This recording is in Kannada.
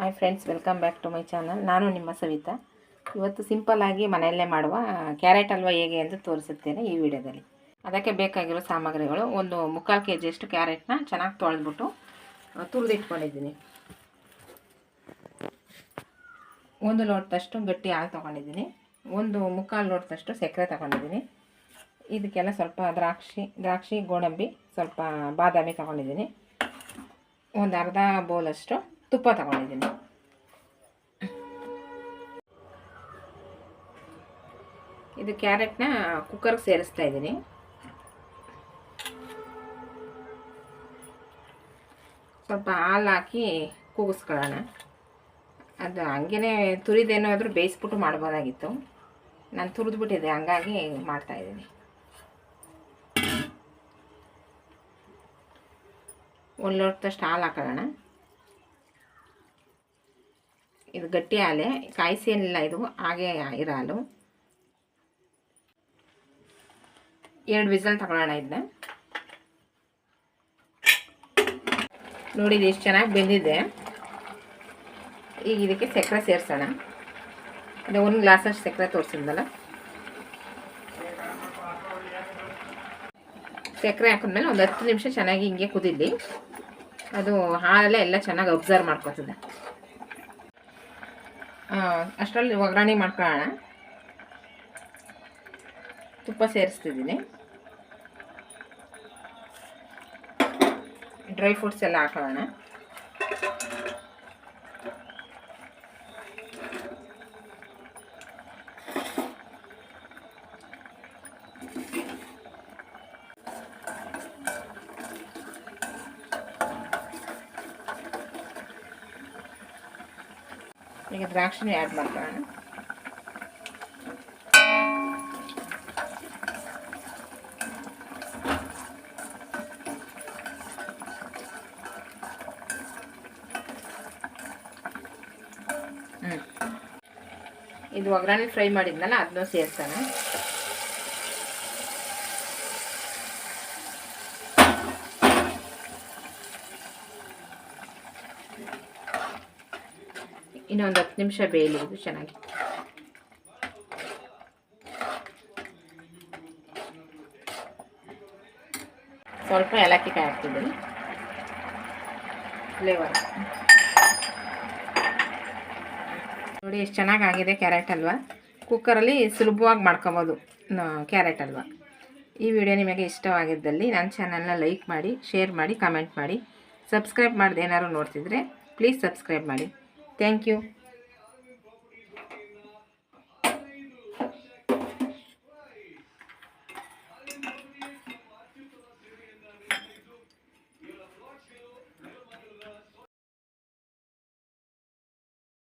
Hi friends welcome back to my channel ನಾನು ನಿಮ್ಮ ಸವಿತಾ. ಇವತ್ತು ಸಿಂಪಲ್ಲಾಗಿ ಮನೆಯಲ್ಲೇ ಮಾಡುವ ಕ್ಯಾರೆಟ್ ಹಲ್ವಾ ಹೇಗೆ ಎಂದು ತೋರಿಸುತ್ತೇನೆ ಈ ವಿಡಿಯೋದಲ್ಲಿ. ಅದಕ್ಕೆ ಬೇಕಾಗಿರೋ ಸಾಮಗ್ರಿಗಳು, ಒಂದು ಮುಕ್ಕಾಲು ಕೆ ಜಿಯಷ್ಟು ಕ್ಯಾರೆಟ್ನ ಚೆನ್ನಾಗಿ ತೊಳೆದ್ಬಿಟ್ಟು ತುರಿದಿಟ್ಕೊಂಡಿದ್ದೀನಿ. ಒಂದು ಲೋಟದಷ್ಟು ಗಟ್ಟಿ ಹಾಲು ತೊಗೊಂಡಿದ್ದೀನಿ. ಒಂದು ಮುಕ್ಕಾಲು ಲೋಟದಷ್ಟು ಸಕ್ಕರೆ ತೊಗೊಂಡಿದ್ದೀನಿ. ಇದಕ್ಕೆಲ್ಲ ಸ್ವಲ್ಪ ದ್ರಾಕ್ಷಿ ದ್ರಾಕ್ಷಿ, ಗೋಡಂಬಿ, ಸ್ವಲ್ಪ ಬಾದಾಮಿ ತೊಗೊಂಡಿದ್ದೀನಿ. ಒಂದು ಅರ್ಧ ಬೌಲಷ್ಟು ತುಪ್ಪ ತಗೊಂಡಿದ್ದೀನಿ. ಇದು ಕ್ಯಾರೆಟ್ನ ಕುಕ್ಕರ್ಗೆ ಸೇರಿಸ್ತಾ ಇದ್ದೀನಿ. ಸ್ವಲ್ಪ ಹಾಲು ಹಾಕಿ ಕೂಗಿಸ್ಕೊಳ್ಳೋಣ. ಅದು ಹಂಗೇ ತುರಿದೇನಾದರೂ ಬೇಯಿಸ್ಬಿಟ್ಟು ಮಾಡ್ಬೋದಾಗಿತ್ತು. ನಾನು ತುರಿದ್ಬಿಟ್ಟಿದ್ದೆ ಹಂಗಾಗಿ ಮಾಡ್ತಾಯಿದ್ದೀನಿ ಒಂದು ಲೋಟದಷ್ಟು ಹಾಲು ಹಾಕೊಳ್ಳೋಣ. ಇದು ಗಟ್ಟಿ ಕಾಯಿಸಿ ಏನಿಲ್ಲ ಇದು, ಹಾಗೆ ಇರೋ ಹಾಲು ಎರಡು ವಿಸಲ್ ತಗೊಳ್ಳೋಣ ಇದನ್ನ ನೋಡಿ ಇದು ಎಷ್ಟು ಚೆನ್ನಾಗಿ ಬೆಂದಿದೆ. ಈಗ ಇದಕ್ಕೆ ಸಕ್ಕರೆ ಸೇರಿಸೋಣ. ಅದೇ ಒಂದು ಗ್ಲಾಸಷ್ಟು ಸಕ್ಕರೆ ತೋರಿಸಿದ್ನಲ್ಲ. ಸಕ್ಕರೆ ಹಾಕಿದ್ಮೇಲೆ ಒಂದು ಹತ್ತು ನಿಮಿಷ ಚೆನ್ನಾಗಿ ಹಿಂಗೆ ಕುದಿಲಿ. ಅದು ಹಾಲೆಲ್ಲ ಎಲ್ಲ ಚೆನ್ನಾಗಿ ಅಬ್ಸರ್ವ್ ಮಾಡ್ಕೊತದೆ. ಅಷ್ಟರಲ್ಲಿ ಒಗ್ಗರಣೆ ಮಾಡ್ಕೊಳ್ಳೋಣ. ತುಪ್ಪ ಸೇರಿಸ್ತಿದ್ದೀನಿ. ಡ್ರೈ ಫ್ರೂಟ್ಸ್ ಎಲ್ಲ ಹಾಕೊಳ್ಳೋಣ. ಈಗ ದ್ರಾಕ್ಷಿನೂ ಆ್ಯಡ್ ಮಾಡ್ಕೊಳ್ಳೋಣ. ಇದು ಒಗ್ಗರಣೆ ಫ್ರೈ ಮಾಡಿದ್ನಲ್ಲ ಅದನ್ನೂ ಸೇರ್ಸೋಣ. ಇನ್ನೊಂದು ಹತ್ತು ನಿಮಿಷ ಬೇಯಲಿ ಇದು ಚೆನ್ನಾಗಿ. ಸ್ವಲ್ಪ ಏಲಕ್ಕಿ ಕಾಯಿ ಹಾಕ್ತಿದ್ದೀನಿ. ಫ್ಲೇವರ್ ನೋಡಿ ಎಷ್ಟು ಚೆನ್ನಾಗಿ ಆಗಿದೆ ಕ್ಯಾರೆಟ್ ಹಲ್ವಾ ಕುಕ್ಕರಲ್ಲಿ ಸುಲಭವಾಗಿ ಮಾಡ್ಕೊಬೋದು ಕ್ಯಾರೆಟ್ ಹಲ್ವಾ ಈ ವಿಡಿಯೋ ನಿಮಗೆ ಇಷ್ಟವಾಗಿದ್ದಲ್ಲಿ ನನ್ನ ಚಾನಲ್ನ ಲೈಕ್ ಮಾಡಿ ಶೇರ್ ಮಾಡಿ ಕಮೆಂಟ್ ಮಾಡಿ. ಸಬ್ಸ್ಕ್ರೈಬ್ ಮಾಡಿದೆ ಏನಾದ್ರು ನೋಡ್ತಿದ್ರೆ ಪ್ಲೀಸ್ ಸಬ್ಸ್ಕ್ರೈಬ್ ಮಾಡಿ. Thank you.